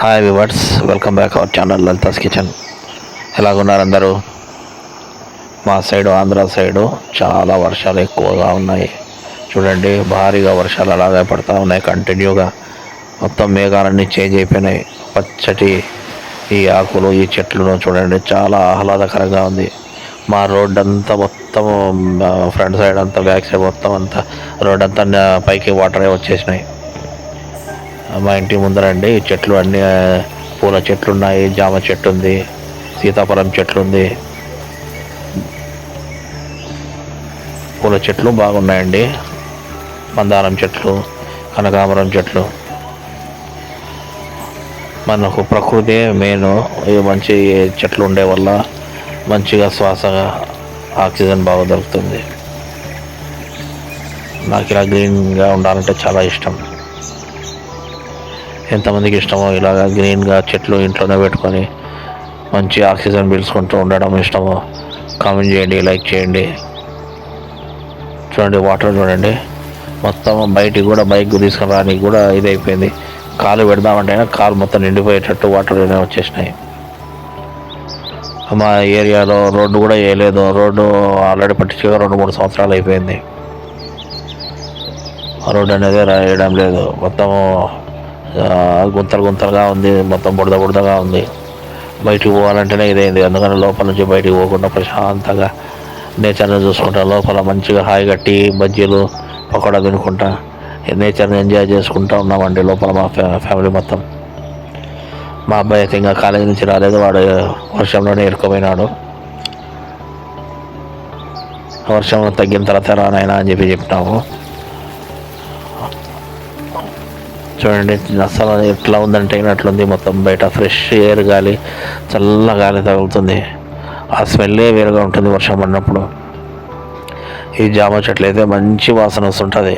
Hi viewers welcome back our channel Lalitha's kitchen ఎలాగున్నారు అందరూ మా side Andhra side చాలా వర్షాలు ఎక్కువగా ఉన్నాయి. చూడండి భారీగా వర్షాలు అలాగే పడతా ఉన్నాయి కంటిన్యూగా. మొత్తం మేఘాలన్నీ చేంజ్ అయిపోయినాయి. పచ్చటి ఈ ఆకులు ఈ చెట్లను చూడండి చాలా ఆహ్లాదకరంగా ఉంది. మా రోడ్ అంతా మొత్తం ఫ్రంట్ సైడ్ అంతా బ్యాక్ సైడ్ మొత్తం అంతా రోడ్ అంతా పైకి వాటరే వచ్చేసినాయి. మా ఇంటి ముందరండి చెట్లు అన్ని పూల చెట్లు ఉన్నాయి జామ చెట్టు ఉంది సీతాఫలం చెట్లు ఉంది పూల చెట్లు బాగున్నాయండి. మందారం చెట్లు కనకాంబరం చెట్లు. మనకు ప్రకృతి మెయిన్ ఈ మంచి చెట్లు ఉండే వల్ల మంచిగా శ్వాసగా ఆక్సిజన్ బాగా దొరుకుతుంది. నాకు ఇలా గ్రీన్గా ఉండాలంటే చాలా ఇష్టం. ఎంతమందికి ఇష్టమో ఇలాగ గ్రీన్గా చెట్లు ఇంట్లోనే పెట్టుకొని మంచి ఆక్సిజన్ పీల్చుకుంటూ ఉండడం ఇష్టమో కామెంట్ చేయండి లైక్ చేయండి. చూడండి వాటర్ చూడండి. మొత్తం బయటికి కూడా బైక్ తీసుకుని రానికి కూడా ఇదైపోయింది. అయిపోయింది కాలు పెడదామంటే కాలు మొత్తం నిండిపోయేటట్టు వాటర్ వచ్చేసినాయి. మా ఏరియాలో రోడ్డు కూడా వేయలేదు. రోడ్డు ఆల్రెడీ పట్టించగా రెండు మూడు సంవత్సరాలు అయిపోయింది. రోడ్డు అనేది వేయడం లేదు. మొత్తము గుంతలు గుంతలుగా ఉంది మొత్తం బుడద బుడదగా ఉంది. బయటికి పోవాలంటేనే ఇదైంది. అందుకని లోపల నుంచి బయటికి పోకుండా ప్రశాంతంగా నేచర్ని చూసుకుంటా లోపల మంచిగా హాయిగా టీ బజ్జీలు పకోడా తినుకుంటా నేచర్ని ఎంజాయ్ చేసుకుంటా ఉన్నామండి లోపల మా ఫ్యామిలీ మొత్తం. మా అబ్బాయి అయితే ఇంకా కాలేజీ నుంచి రాలేదు వాడు వర్షంలోనే ఇరుక్కుపోయినాడు. వర్షం తగ్గిన తర్వాత రానాయనా అని చెప్పి చెప్పినాము. చూడండి అసలు ఎట్లా ఉందంటే అట్లుంది మొత్తం బయట ఫ్రెష్ ఎయిర్ గాలి చల్ల గాలి తగులుతుంది. ఆ స్మెల్లే వేరుగా ఉంటుంది వర్షం పడినప్పుడు. ఈ జామ చెట్లు అయితే మంచి వాసన వస్తుంటుంది.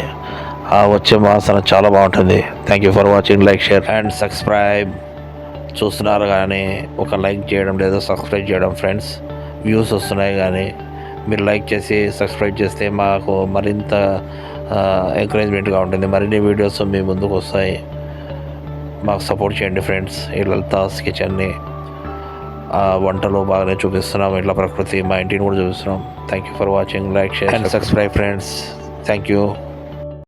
ఆ వచ్చే వాసన చాలా బాగుంటుంది. Thank you for watching like share and subscribe చూస్తున్నారు కానీ ఒక లైక్ చేయడం లేదా సబ్స్క్రైబ్ చేయడం ఫ్రెండ్స్ వ్యూస్ వస్తున్నాయి కానీ మీరు లైక్ చేసి సబ్స్క్రైబ్ చేస్తే మాకు మరింత ఎంకరేజ్మెంట్గా ఉంటుంది. మరిన్ని వీడియోస్ మీ ముందుకు వస్తాయి. మాకు సపోర్ట్ చేయండి ఫ్రెండ్స్ ఈ లలితాస్ కిచెన్ని వంటలు బాగానే చూపిస్తున్నాం. ఇట్లా ప్రకృతి మా ఇంటిని కూడా చూపిస్తున్నాం. Thank you for watching like share and subscribe friends thank you